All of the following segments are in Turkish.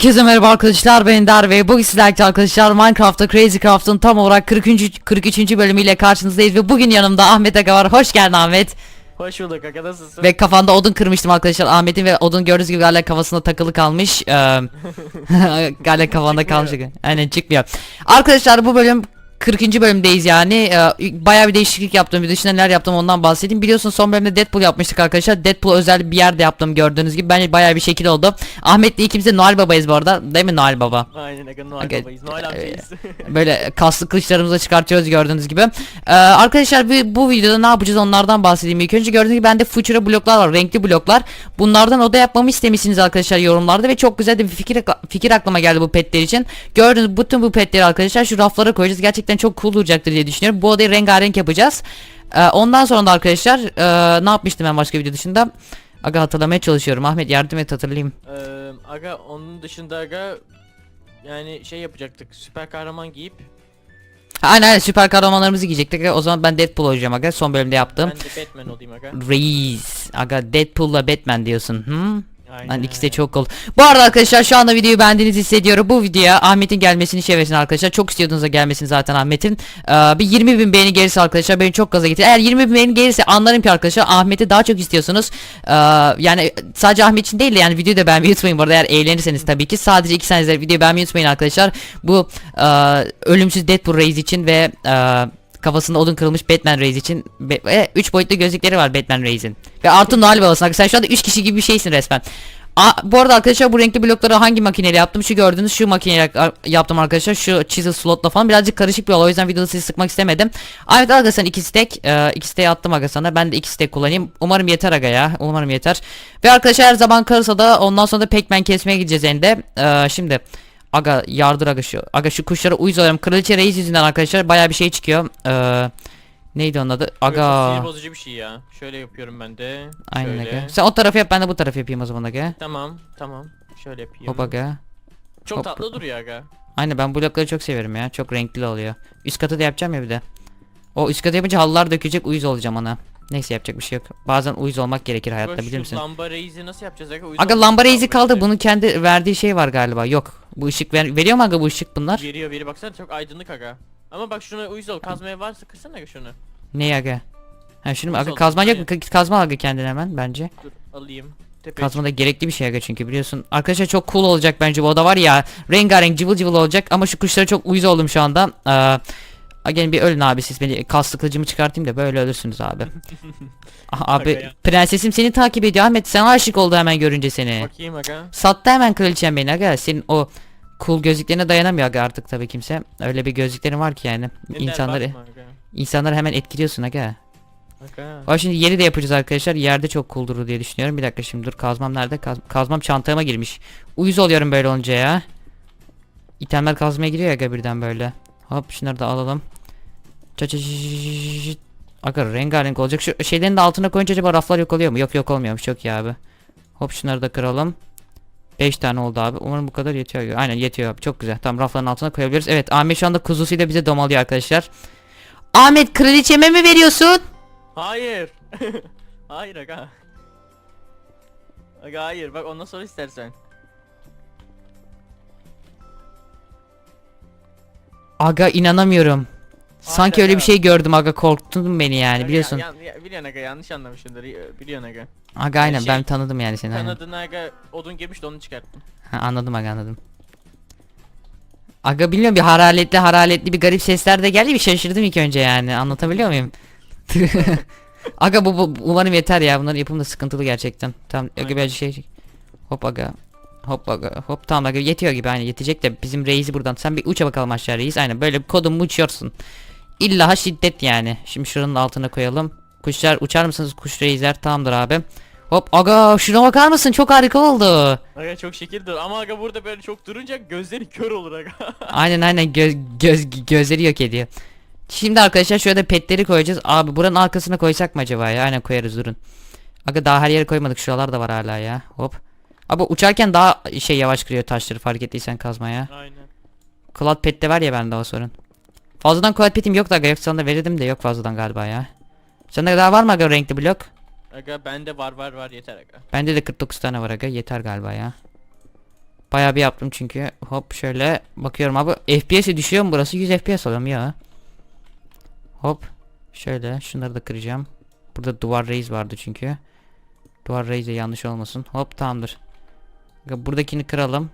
Herkese merhaba arkadaşlar ben Ender ve bugün sizlerle arkadaşlar Minecraft'ta Crazy Craft'ın tam olarak 43. 43. bölümüyle karşınızdayız ve bugün yanımda Ahmet Aga var. Hoş geldin Ahmet. Hoş bulduk aga nasılsın? Ve kafanda odun kırmıştım arkadaşlar Ahmet'in ve odun gördüğünüz gibi hala kafasında takılı kalmış. Ee, hala kafanda kalmış. Aynen çıkmıyor. Arkadaşlar bu bölüm 40. bölümdeyiz yani. Ee, bayağı bir değişiklik yaptım. Bir dışında neler yaptım ondan bahsedeyim. Biliyorsun son bölümde Deadpool yapmıştık arkadaşlar. Deadpool özel bir yerde yaptım gördüğünüz gibi. Bence bayağı bir şekil oldu. Ahmet'le ikimiz de Noel Baba'yız bu arada. Değil mi Noel Baba? Aynen aga Noel babayız. Noel amcayız. Böyle kaslı kılıçlarımızı çıkartıyoruz gördüğünüz gibi. Ee, arkadaşlar bu, bu videoda ne yapacağız onlardan bahsedeyim. İlk önce gördüğünüz gibi bende future bloklar var. Renkli bloklar. Bunlardan oda yapmamı istemişsiniz arkadaşlar yorumlarda ve çok güzel de bir fikir fikir aklıma geldi bu petler için. Gördüğünüz bütün bu petleri arkadaşlar şu raflara koyacağız. Gerçekten çok cool duracaktır diye düşünüyorum. Bu odayı rengarenk yapacağız. Ee, ondan sonra da arkadaşlar e, ne yapmıştım ben başka video dışında? Aga hatırlamaya çalışıyorum. Ahmet yardım et hatırlayayım. Eee, aga onun dışında aga yani şey yapacaktık süper kahraman giyip Aynen aynen süper kahramanlarımızı giyecektik. O zaman ben Deadpool olacağım aga. Son bölümde yaptım. ben de Batman olayım aga. Reis. Aga Deadpool'la Batman diyorsun. Hı? Aynen. Lan ikisi de çok cool. Bu arada arkadaşlar şu anda videoyu beğendiğinizi hissediyorum. Bu videoya Ahmet'in gelmesini şevesin arkadaşlar. Çok istiyordunuz da gelmesini zaten Ahmet'in. Ee, bir 20 bin beğeni gelirse arkadaşlar beni çok gaza getirir. Eğer 20 bin beğeni gelirse anlarım ki arkadaşlar Ahmet'i daha çok istiyorsunuz. Ee, yani sadece Ahmet için değil de yani videoyu da beğenmeyi unutmayın. Bu arada eğer eğlenirseniz tabii ki. Sadece 2 saniye izleyip videoyu beğenmeyi unutmayın arkadaşlar. Bu e, ölümsüz Deadpool Reis için ve e, kafasında odun kırılmış Batman Reis için 3 boyutlu gözlükleri var Batman Reis'in. Ve artı Noel babası. Arkadaşlar şu anda 3 kişi gibi bir şeysin resmen. Aa, bu arada arkadaşlar bu renkli blokları hangi makineyle yaptım? Şu gördüğünüz şu makineyle a- yaptım arkadaşlar. Şu chisel slotla falan birazcık karışık bir olay. O yüzden videoda sizi sıkmak istemedim. Aga sen 2 stack. E, 2 stack attım sana. Ben de 2 stack kullanayım. Umarım yeter Aga ya. Umarım yeter. Ve arkadaşlar her zaman kalırsa da ondan sonra da Pac-Man kesmeye gideceğiz elinde. E, şimdi Aga yardır aga şu. Aga şu kuşlara uyuz oluyorum. Kraliçe reis yüzünden arkadaşlar baya bir şey çıkıyor. E, neydi onun adı? Aga. Sinir bozucu bir şey ya. Şöyle yapıyorum ben de. Aynen Şöyle. aga. Sen o tarafı yap ben de bu tarafı yapayım o zaman aga. Tamam tamam. Şöyle yapayım. Hop aga. Çok hop. tatlı duruyor aga. Aynen ben blokları çok severim ya. Çok renkli oluyor. Üst katı da yapacağım ya bir de. O üst katı yapınca halılar dökecek uyuz olacağım ona. Neyse yapacak bir şey yok. Bazen uyuz olmak gerekir hayatta Aga, bilir misin? lamba reizi nasıl yapacağız aga? Uyuz Aga lamba reizi kaldı. reizi. Bunun kendi verdiği şey var galiba. Yok. Bu ışık ver veriyor mu aga bu ışık bunlar? Veriyor veri baksana çok aydınlık aga. Ama bak şuna uyuz ol. Kazmaya varsa kırsana şunu. Ne aga? Ha şunu? Nasıl Aga oldu? kazman yok mu? Aynen. K- Kazma aga kendine hemen bence. Dur alayım. Tepeye Kazma da gerekli bir şey aga çünkü biliyorsun. Arkadaşlar çok cool olacak bence bu oda var ya. Rengarenk cıvıl cıvıl olacak ama şu kuşlara çok uyuz oldum şu anda. Ee, gelin bir ölün abi siz beni kaslı kılıcımı çıkartayım da böyle ölürsünüz abi. Ah, abi ya. prensesim seni takip ediyor Ahmet sen aşık oldu hemen görünce seni. Bakayım aga. Sattı hemen kraliçem beni aga senin o cool gözlüklerine dayanamıyor aga artık tabii kimse. Öyle bir gözlüklerin var ki yani. Ender İnsanları bakma aga. insanları hemen etkiliyorsun aga. Aga. Şimdi yeri de yapacağız arkadaşlar. Yerde çok cool durur diye düşünüyorum. Bir dakika şimdi dur kazmam nerede? Kaz- kazmam çantama girmiş. Uyuz oluyorum böyle olunca ya. İtemler kazmaya giriyor aga birden böyle. Hop şunları da alalım. Ça ça. Aga rengarenk olacak. Şu şeylerin de altına koyunca acaba raflar yok oluyor mu? Yok yok olmuyormuş. Çok iyi abi. Hop şunları da kıralım. 5 tane oldu abi. Umarım bu kadar yetiyor. Aynen yetiyor abi. Çok güzel. Tam rafların altına koyabiliriz. Evet Ahmet şu anda kuzusuyla bize domalıyor arkadaşlar. Ahmet kraliçeme mi veriyorsun? Hayır. hayır aga. Aga hayır bak ondan sonra istersen. Aga inanamıyorum. Sanki öyle bir şey gördüm aga korktun beni yani biliyorsun. Ya, ya, biliyorsun aga yanlış anlamışsındır biliyorsun aga. Aga aynen şey- ben tanıdım yani seni. aynen. Kanadına aga odun girmiş de onu çıkarttım. Ha, anladım aga anladım. Aga bilmiyorum bir hararetli hararetli bir garip sesler de geldi bir şaşırdım ilk önce yani anlatabiliyor muyum? aga bu, bu umarım yeter ya bunların yapımı da sıkıntılı gerçekten. Tamam aga Aynen. birazcık şey hop aga hop aga hop tamam aga yetiyor gibi aynen yetecek de bizim reisi buradan sen bir uça bakalım aşağı reis aynen böyle kodum uçuyorsun. İlla şiddet yani. Şimdi şuranın altına koyalım. Kuşlar uçar mısınız kuş reisler tamamdır abi. Hop aga şuna bakar mısın çok harika oldu. Aga çok şekildir ama aga burada böyle çok durunca gözleri kör olur aga. Aynen aynen göz, göz gözleri yok ediyor. Şimdi arkadaşlar şöyle petleri koyacağız. Abi buranın arkasına koysak mı acaba ya? Aynen koyarız durun. Aga daha her yere koymadık. Şuralar da var hala ya. Hop. Abi uçarken daha şey yavaş kırıyor taşları fark ettiysen kazmaya. Aynen. Cloud pet de var ya bende o sorun. Fazladan cloud petim yok da aga yoksa da verirdim de yok fazladan galiba ya. Sende daha var mı aga renkli blok? Aga bende var var var yeter aga. Bende de 49 tane var aga yeter galiba ya. Bayağı bir yaptım çünkü. Hop şöyle bakıyorum abi. FPS'i düşüyor mu burası? 100 FPS oluyor mu ya? Hop. Şöyle şunları da kıracağım. Burada duvar reis vardı çünkü. Duvar reis de yanlış olmasın. Hop tamamdır. Aga, Buradakini kıralım.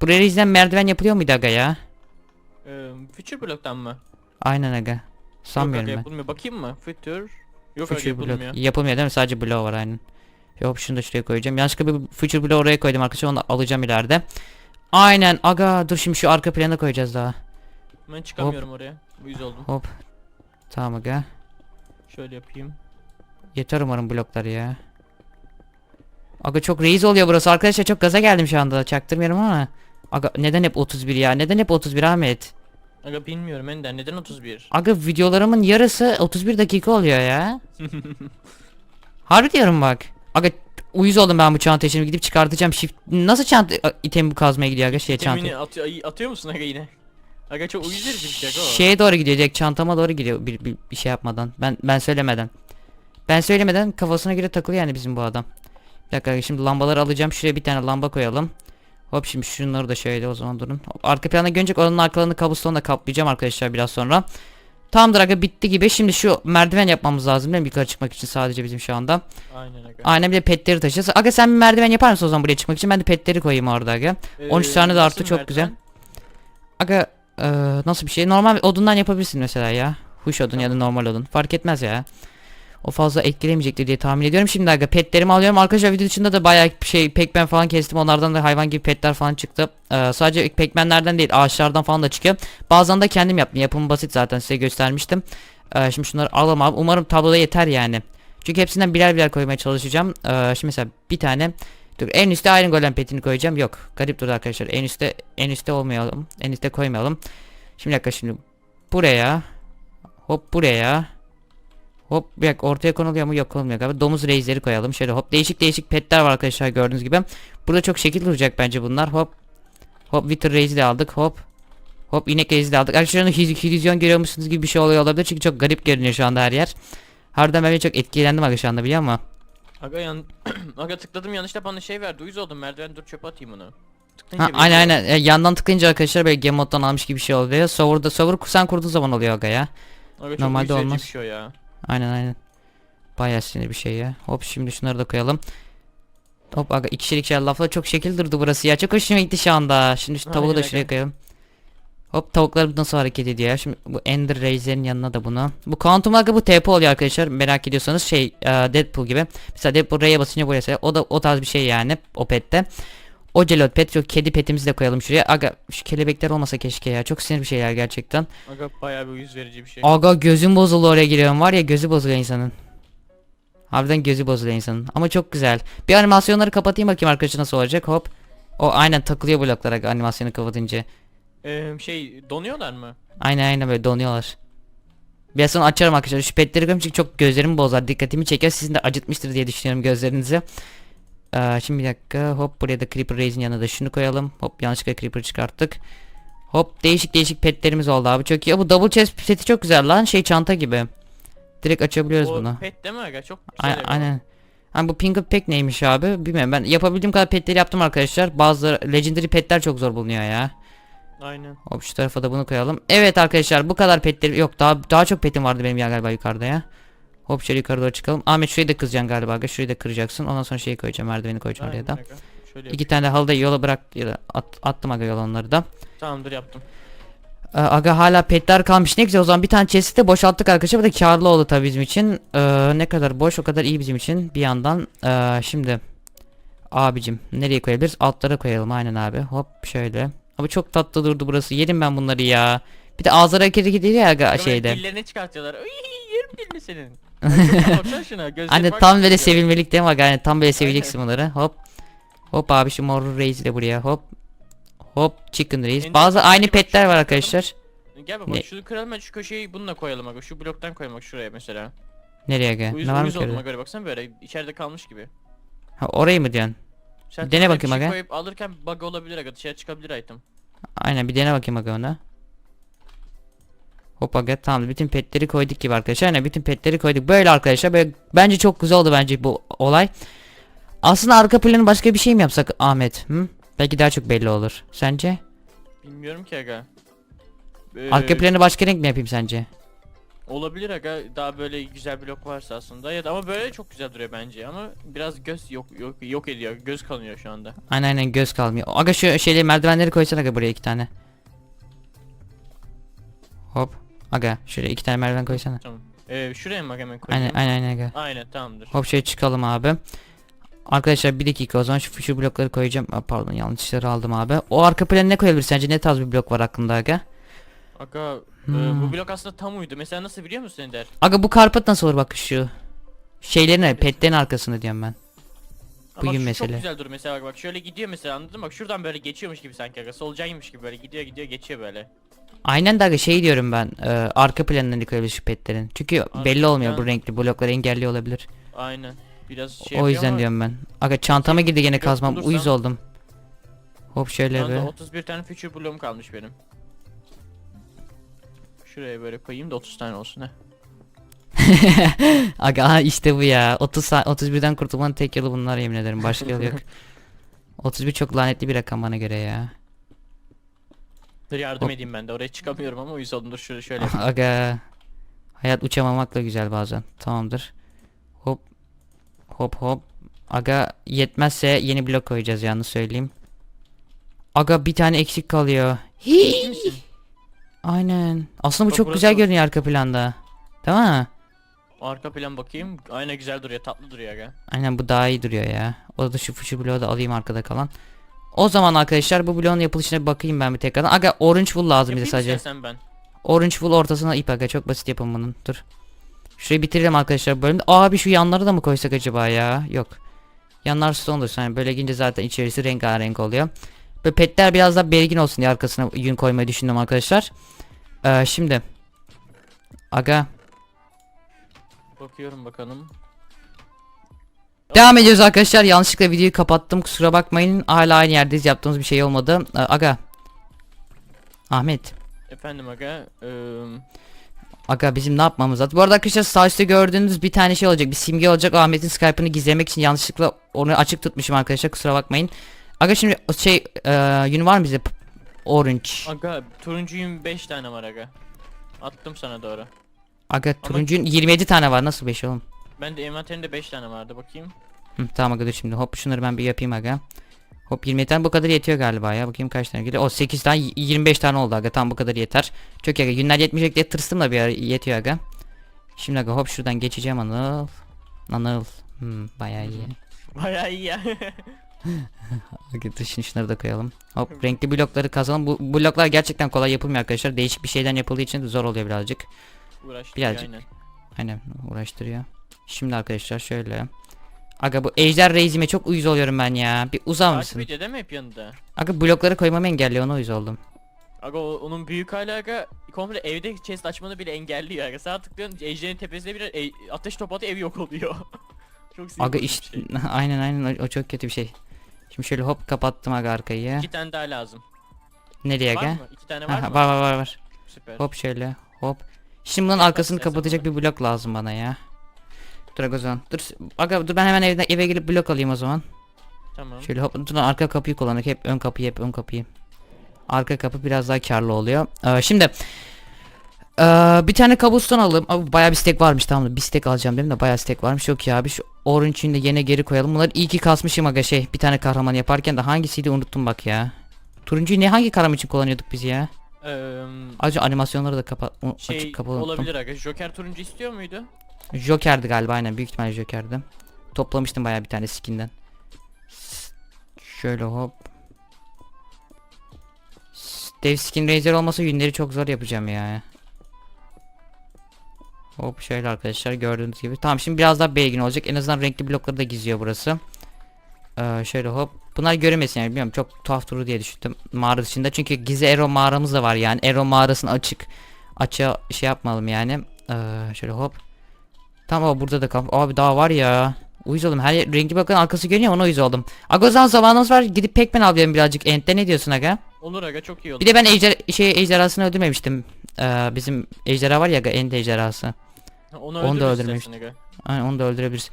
Buraya reisden merdiven yapılıyor muydu aga ya? Ee, Future Block'tan mı? Aynen aga. Sanmıyorum Yok aga ben. yapılmıyor. Bakayım mı? Future. Yok aga Future yapılmıyor. block yapılmıyor değil mi? Sadece block var aynen. Yok şunu da şuraya koyacağım. Yanlışlıkla bir future block oraya koydum arkadaşlar. Onu alacağım ileride. Aynen aga dur şimdi şu arka plana koyacağız daha. Ben çıkamıyorum oraya. Uyuz oldum. Hop. Tamam aga. Şöyle yapayım. Yeter umarım bloklar ya. Aga çok reis oluyor burası arkadaşlar çok gaza geldim şu anda çaktırmıyorum ama. Aga neden hep 31 ya neden hep 31 Ahmet? Aga bilmiyorum Ender neden 31? Aga videolarımın yarısı 31 dakika oluyor ya. Harbi diyorum bak. Aga uyuz oldum ben bu çantayı şimdi gidip çıkartacağım shift. Nasıl çanta item kazmaya gidiyor aga şey çanta. Temini atıyor, ay- atıyor musun aga yine? Aga çok uyuz verici bir şey aga o. Şeye doğru gidiyor direkt çantama doğru gidiyor bir, bir, bir şey yapmadan. Ben ben söylemeden. Ben söylemeden kafasına göre takılıyor yani bizim bu adam. Bir dakika şimdi lambaları alacağım. Şuraya bir tane lamba koyalım. Hop şimdi şunları da şöyle o zaman durun. Hop, arka plana görecek oranın arkalarını kabustonla kaplayacağım arkadaşlar biraz sonra. Tamamdır aga bitti gibi. Şimdi şu merdiven yapmamız lazım değil mi? Yukarı çıkmak için sadece bizim şu anda. Aynen aga. Aynen bir de petleri taşıyacağız. Aga sen bir merdiven yapar mısın o zaman buraya çıkmak için? Ben de petleri koyayım orada aga. 13 tane de artı çok güzel. Aga eee, nasıl bir şey? Normal odundan yapabilirsin mesela ya. Huş odun ya da Tamam. normal odun. Fark etmez ya. O fazla etkilemeyecektir diye tahmin ediyorum. Şimdi aga petlerimi alıyorum. Arkadaşlar video dışında da bayağı şey pekmen falan kestim. Onlardan da hayvan gibi petler falan çıktı. Eee, sadece pekmenlerden değil ağaçlardan falan da çıkıyor. Bazen de kendim yaptım. Yapımı basit zaten size göstermiştim. Eee, şimdi şunları alalım abi. Umarım tabloda yeter yani. Çünkü hepsinden birer birer koymaya çalışacağım. Eee, şimdi mesela bir tane Dur en üstte Iron Golem petini koyacağım. Yok. Garip durdu arkadaşlar. En üstte en üstte olmayalım. En üstte koymayalım. Şimdi dakika şimdi buraya hop buraya hop bir dakika ortaya konuluyor mu yok konulmuyor galiba domuz reisleri koyalım şöyle hop değişik değişik petler var arkadaşlar gördüğünüz gibi burada çok şekil duracak bence bunlar hop hop Wither reisi de aldık hop hop inek reisi de aldık arkadaşlar hil- illüzyon görüyormuşsunuz gibi bir şey oluyor olabilir çünkü çok garip görünüyor şu anda her yer harbiden ben çok etkilendim arkadaşlar şu anda biliyor musun? Aga yan Aga tıkladım yanlışla bana şey verdi. Uyuz oldum merdiven dur çöpe atayım onu. Ha, aynen aynen. E, yandan tıklayınca arkadaşlar böyle game moddan almış gibi bir şey oluyor. Server'da server sen kurduğun zaman oluyor aga ya. Aga çok Normalde olmaz. bir şey ya. Aynen aynen. Bayağı sinir bir şey ya. Hop şimdi şunları da koyalım. Hop aga ikişer ikişer lafla çok şekil durdu burası ya. Çok hoşuma gitti şu anda. Şimdi şu tavuğu da Aynen şuraya aga. koyalım. Hop tavuklar nasıl hareket ediyor ya. Şimdi bu Ender Raze'lerin yanına da bunu. Bu Quantum aga bu TP oluyor arkadaşlar. Merak ediyorsanız şey e, Deadpool gibi. Mesela Deadpool R'ye basınca buraya mesela. O da o tarz bir şey yani o pette. O Celot pet şu kedi petimizi de koyalım şuraya. Aga şu kelebekler olmasa keşke ya. Çok sinir bir şeyler gerçekten. Aga bayağı bir uyuz verici bir şey. Aga gözüm bozuldu oraya giriyorum var ya gözü bozuluyor insanın. Harbiden gözü bozuluyor insanın. Ama çok güzel. Bir animasyonları kapatayım bakayım arkadaşlar nasıl olacak hop. O aynen takılıyor bloklara aga animasyonu kapatınca. Ee, şey donuyorlar mı? Aynen aynen böyle donuyorlar. Biraz sonra açarım arkadaşlar. Şu petleri koyayım çünkü çok gözlerimi bozar. Dikkatimi çeker. Sizin de acıtmıştır diye düşünüyorum gözlerinizi. Ee, şimdi bir dakika. Hop buraya da Creeper Rais'in yanına da şunu koyalım. Hop yanlışlıkla Creeper çıkarttık. Hop değişik değişik petlerimiz oldu abi. Çok iyi. Bu double chest seti çok güzel lan. Şey çanta gibi. Direkt açabiliyoruz o bunu. pet değil mi aga? Çok güzel. aynen. Hani bu Pink Pack neymiş abi? Bilmiyorum. Ben yapabildiğim kadar petleri yaptım arkadaşlar. Bazıları legendary petler çok zor bulunuyor ya. Aynen. Hop şu tarafa da bunu koyalım. Evet arkadaşlar bu kadar petlerim yok daha daha çok petim vardı benim ya galiba yukarıda ya. Hop şöyle yukarı doğru çıkalım. Ahmet şurayı da kıracaksın galiba. Aga. Şurayı da kıracaksın. Ondan sonra şeyi koyacağım. Merdiveni koyacağım oraya Aynen da. aga. Şöyle İki yapayım. tane de halı da yola bırak da at- attım aga yola onları da. Tamamdır yaptım. Ee, aga hala petler kalmış. Ne güzel o zaman bir tane chest'i de boşalttık arkadaşlar. Bu da karlı oldu tabii bizim için. Ee, ne kadar boş o kadar iyi bizim için. Bir yandan ee, şimdi abicim nereye koyabiliriz? Altlara koyalım aynen abi. Hop şöyle. Ama çok tatlı durdu burası. Yedim ben bunları ya. Bir de ağızları hareket ediyor ya aga Aga böyle şeyde. Dillerini çıkartıyorlar. Uy yerim dilini senin. Hani bak tam nasıl böyle sevilmelik değil mi? Yani tam böyle seveceksin bunları. Hop. Hop abi şu mor reis de buraya hop. Hop chicken reis. Bazı aynı bak, petler var arkadaşlar. Gel bak, Ne? bak şunu kıralım ben şu köşeyi bununla koyalım aga. Şu bloktan koyalım bak şuraya mesela. Nereye? Uyuz, Ne var mı uyuz ki orada? olduğuma göre baksana böyle içeride kalmış gibi. Ha, orayı mı diyorsun? Sen Dene bakayım şey aga. koyup alırken bug olabilir aga dışarı çıkabilir item. Aynen bir dene bakayım aga ona. Hop aga tamam bütün petleri koyduk gibi arkadaşlar. Aynen bütün petleri koyduk. Böyle arkadaşlar böyle bence çok güzel oldu bence bu olay. Aslında arka planı başka bir şey mi yapsak Ahmet? Hı? Belki daha çok belli olur. Sence? Bilmiyorum ki aga. Ee, Arka planı başka renk mi yapayım sence? Olabilir aga daha böyle güzel blok varsa aslında ya da ama böyle çok güzel duruyor bence ama biraz göz yok yok yok ediyor göz kanıyor şu anda. Aynen aynen göz kalmıyor. Aga şu şeyleri merdivenleri koysana aga buraya iki tane. Hop. Aga şuraya iki tane merdiven koysana. Tamam. Ee, şuraya mı hemen koyayım? Aynen aynen aynen aga. Aynen tamamdır. Hop şöyle çıkalım abi. Arkadaşlar bir dakika o zaman şu, şu blokları koyacağım. Aa, pardon yanlışları aldım abi. O arka planı ne koyabilir sence? Ne tarz bir blok var aklında aga? Aga e, Hmm. bu blok aslında tam uydu. Mesela nasıl biliyor musun Ender? Aga bu karpet nasıl olur bak şu. Şeylerin petlerin arkasında diyorum ben. Ama Bugün şu mesele. çok güzel dur mesela bak, bak şöyle gidiyor mesela anladın mı? Bak şuradan böyle geçiyormuş gibi sanki aga solucanymış gibi böyle gidiyor gidiyor geçiyor böyle. Aynen de aga şey diyorum ben. e, arka planlarını koyabilir şu petlerin. Çünkü belli olmuyor bu plan- renkli blokları engelli olabilir. Aynen. Biraz şey o yüzden ama diyorum ben. Aga çantama girdi gene kazmam. bulursam- Uyuz oldum. Hop şöyle bir. 31 tane future bloğum kalmış benim. Şuraya böyle koyayım da 30 tane olsun he. Aga işte bu ya. 30 sa- 31'den kurtulmanın tek yolu bunlar yemin ederim. Başka yolu yok. 31 çok lanetli bir rakam bana göre ya. Dur yardım Hop. edeyim ben de oraya çıkamıyorum ama uyuz oldum dur şöyle şöyle. yapayım. Aga. Hayat uçamamakla güzel bazen. Tamamdır. Hop. Hop hop. Aga yetmezse yeni blok koyacağız yalnız söyleyeyim. Aga bir tane eksik kalıyor. Ciddi misin? Aynen. Aslında bu Bak çok burası güzel var. görünüyor arka planda. Tamam mı? Arka plan bakayım. Aynen güzel duruyor tatlı duruyor aga. Aynen bu daha iyi duruyor ya. O da şu fışı bloğu da alayım arkada kalan. O zaman arkadaşlar bu bloğun yapılışına bir bakayım ben bir tekrardan. Aga orange wool lazım bize sadece. istersen ben. Orange wool ortasına ip aga çok basit yapın bunun. Dur. Şurayı bitirelim arkadaşlar bu bölümde. Abi şu yanları da mı koysak acaba ya? Yok. Yanlar son dursun. Yani böyle gince zaten içerisi rengarenk oluyor. Böyle petler biraz daha belirgin olsun diye arkasına yün koymayı düşündüm arkadaşlar. Ee, şimdi. Aga. Bakıyorum bakalım. Devam ediyoruz arkadaşlar. Yanlışlıkla videoyu kapattım. Kusura bakmayın. Hala aynı yerdeyiz. Yaptığımız bir şey olmadı. Ee, aga. Ahmet. Efendim aga. Eee Aga bizim ne yapmamız lazım? Bu arada arkadaşlar sağ üstte gördüğünüz bir tane şey olacak. Bir simge olacak. Ahmet'in Skype'ını gizlemek için yanlışlıkla onu açık tutmuşum arkadaşlar. Kusura bakmayın. Aga şimdi şey e, yün var mı bize? Orange. aga turuncuyum 5 tane var aga. Attım sana doğru. Aga turuncunun 27 tane var. Nasıl 5 oğlum? Ben de envanterimde 5 tane vardı bakayım. Hı, tamam aga dur şimdi. Hop şunları ben bir yapayım aga. Hop 20 tane bu kadar yetiyor galiba ya. Bakayım kaç tane geliyor. O 8 tane y- 25 tane oldu aga. Tam bu kadar yeter. Çok aga. Günler yetmeyecek diye tırstım da bir ara yetiyor aga. Şimdi aga hop şuradan geçeceğim Anıl. Anıl. Hmm, bayağı iyi. Bayağı iyi ya. Şimdi şunları da koyalım. Hop renkli blokları kazalım. Bu bloklar gerçekten kolay yapılmıyor arkadaşlar. Değişik bir şeyden yapıldığı için zor oluyor birazcık. Uğraştırıyor Birazcık. aynen. Aynen uğraştırıyor. Şimdi arkadaşlar şöyle. Aga bu ejder reizime çok uyuz oluyorum ben ya. Bir uzar Takip mısın? değil mi hep yanında? Aga blokları koymamı engelliyor ona uyuz oldum. Aga o- onun büyük hali aga komple evde chest açmanı bile engelliyor aga. Sağ tıklıyorsun ejderin tepesine bir e- ateş topu atıyor ev yok oluyor. Çok sinir Aga bozucu bir işte şey. aynen aynen o, o çok kötü bir şey. Şimdi şöyle hop kapattım aga arkayı. İki tane daha lazım. Nereye Var aga? mı? İki tane var Aha, mı? var var var var. Süper. Hop şöyle hop. Şimdi bunun arkasını sen kapatacak bir blok lazım bana ya. Zaman. Dur aga dur ben hemen evden eve gelip blok alayım o zaman. Tamam. Şöyle hop dur arka kapıyı kullandık hep ön kapıyı hep ön kapıyı. Arka kapı biraz daha karlı oluyor. Ee, şimdi ee, bir tane kabuston alalım. Abi bayağı bir stek varmış tamam da bir stek alacağım dedim de bayağı stek varmış. Yok ya abi şu orange'ini de yine geri koyalım. Bunları iyi ki kasmışım aga şey bir tane kahraman yaparken de hangisiydi unuttum bak ya. Turuncuyu ne hangi kahraman için kullanıyorduk biz ya? Eee, Ayrıca animasyonları da kapa u- şey açık kapalı unuttum. olabilir aga. Joker turuncu istiyor muydu? Joker'di galiba aynen büyük ihtimalle Joker'di. Toplamıştım bayağı bir tane skinden. Şöyle hop. Dev skin razer olmasa yünleri çok zor yapacağım ya. Hop şöyle arkadaşlar gördüğünüz gibi. Tamam şimdi biraz daha belirgin olacak. En azından renkli blokları da gizliyor burası. Ee, şöyle hop. Bunlar görünmesin yani bilmiyorum çok tuhaf durur diye düşündüm mağara dışında. Çünkü gizli Ero mağaramız da var yani. Ero mağarasını açık. Açığa şey yapmalım yani. Ee, şöyle hop. Tamam burada da kal. Abi daha var ya. Uyuz oldum. Her yer, rengi bakın arkası görünüyor ona uyuz oldum. Agozan zamanımız var. Gidip alayım birazcık. Ent'te ne diyorsun aga? Olur aga çok iyi olur. Bir de ben ejder şey ejderhasını öldürmemiştim. Ee, bizim ejderha var ya aga Ent ejderhası. Ha, onu, onu da öldürmemiştim. aga. Aynen onu da öldürebiliriz.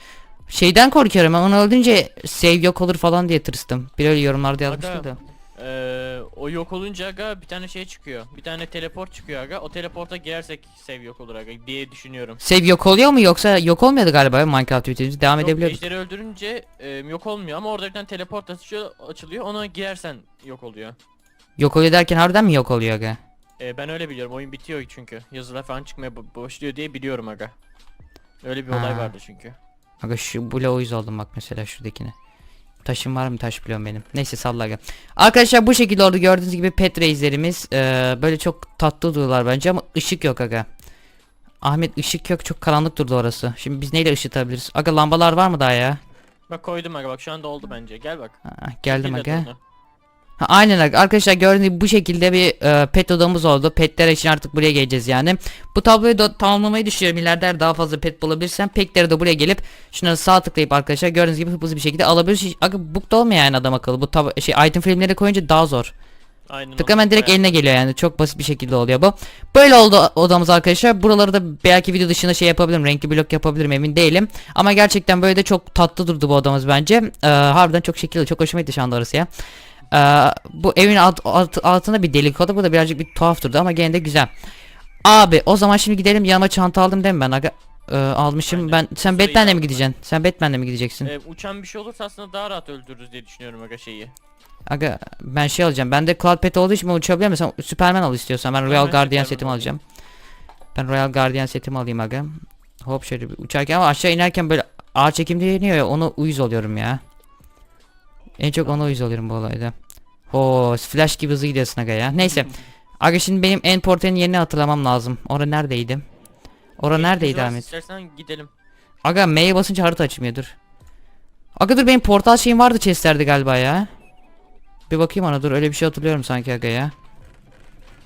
Şeyden korkuyorum ben onu öldürünce save yok olur falan diye tırstım. Bir öyle yorumlarda yazmıştı Aga. da. Ee, o yok olunca aga bir tane şey çıkıyor. Bir tane teleport çıkıyor aga. O teleporta girersek save yok olur aga diye düşünüyorum. Save yok oluyor mu yoksa yok olmuyordu galiba Minecraft videomuz devam Yok, edebiliyorduk. ejderi öldürünce e, yok olmuyor ama orada bir tane teleport açıyor, açılıyor. Ona girersen yok oluyor. Yok oluyor derken harbiden mi yok oluyor aga? E, ben öyle biliyorum. Oyun bitiyor çünkü. Yazılar falan çıkmaya başlıyor diye biliyorum aga. Öyle bir olay Ha. vardı çünkü. Aga şu bula uyuz oldum bak mesela şuradakine. Taşım var mı taş biliyorum benim. Neyse salla aga. Arkadaşlar bu şekilde oldu gördüğünüz gibi pet race'lerimiz. Ee, böyle çok tatlı duruyorlar bence ama ışık yok aga. Ahmet ışık yok çok karanlık durdu orası. Şimdi biz neyle ışıtabiliriz? Aga lambalar var mı daha ya? Bak koydum aga bak şu anda oldu bence. Gel bak. Ha, geldim aga. onu. Ha, aynen arkadaşlar gördüğünüz gibi bu şekilde bir e, pet odamız oldu. Petler için artık buraya geleceğiz yani. Bu tabloyu da tamamlamayı düşünüyorum. İleride daha fazla pet bulabilirsem pekleri de buraya gelip şunları sağ tıklayıp arkadaşlar gördüğünüz gibi hızlı bir şekilde alabiliriz. Aga book'ta olmuyor yani adam akıllı. Bu tab şey item filmleri koyunca daha zor. Aynen Tık hemen direkt eline geliyor yani. Çok basit bir şekilde oluyor bu. Böyle oldu odamız arkadaşlar. Buraları da belki video dışında şey yapabilirim. Renkli blok yapabilirim emin değilim. Ama gerçekten böyle de çok tatlı durdu bu odamız bence. Ee, harbiden çok şekilli. Çok hoşuma gitti şu anda orası ya. Ee, bu evin alt, alt- altında bir delik oldu. Bu da birazcık bir tuhaf durdu ama gene de güzel. Abi o zaman şimdi gidelim yanıma çanta aldım değil mi ben? Aga, Ee, almışım Aynen. ben. Sen Sırayı Batman'le mi aldım gideceksin? Sen Batman'le mi gideceksin? E, uçan bir şey olursa aslında daha rahat öldürürüz diye düşünüyorum aga şeyi. Aga ben şey alacağım. Bende Cloud Pet olduğu için ben uçabiliyorum. Sen Superman al istiyorsan. Ben Royal Guardian Superman setimi alacağım. Ben Royal Guardian setimi alayım aga. Hop şöyle bir uçarken ama aşağı inerken böyle ağır çekimde iniyor ya onu uyuz oluyorum ya. En çok ona uyuz oluyorum bu olayda. Ho flash gibi hızlı gidiyorsun aga ya. Neyse. Aga şimdi benim en portalin yerini hatırlamam lazım. Ora neredeydi? Ora neredeydi Ahmet? İstersen gidelim. Aga M'ye basınca harita açmıyor dur. Aga dur benim portal şeyim vardı chestlerde galiba ya. Bir bakayım ona dur öyle bir şey hatırlıyorum sanki aga ya.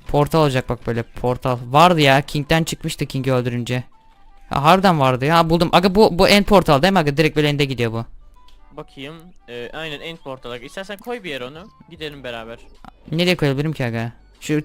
Portal olacak bak böyle portal. Vardı ya King'den çıkmıştı King'i öldürünce. Ha harbiden vardı ya Ha, buldum. Aga bu bu end portal değil mi aga direkt böyle ende gidiyor bu. Bakayım. E, aynen end portal aga. İstersen koy bir yere onu. Gidelim beraber. Nereye koyabilirim ki aga? Şu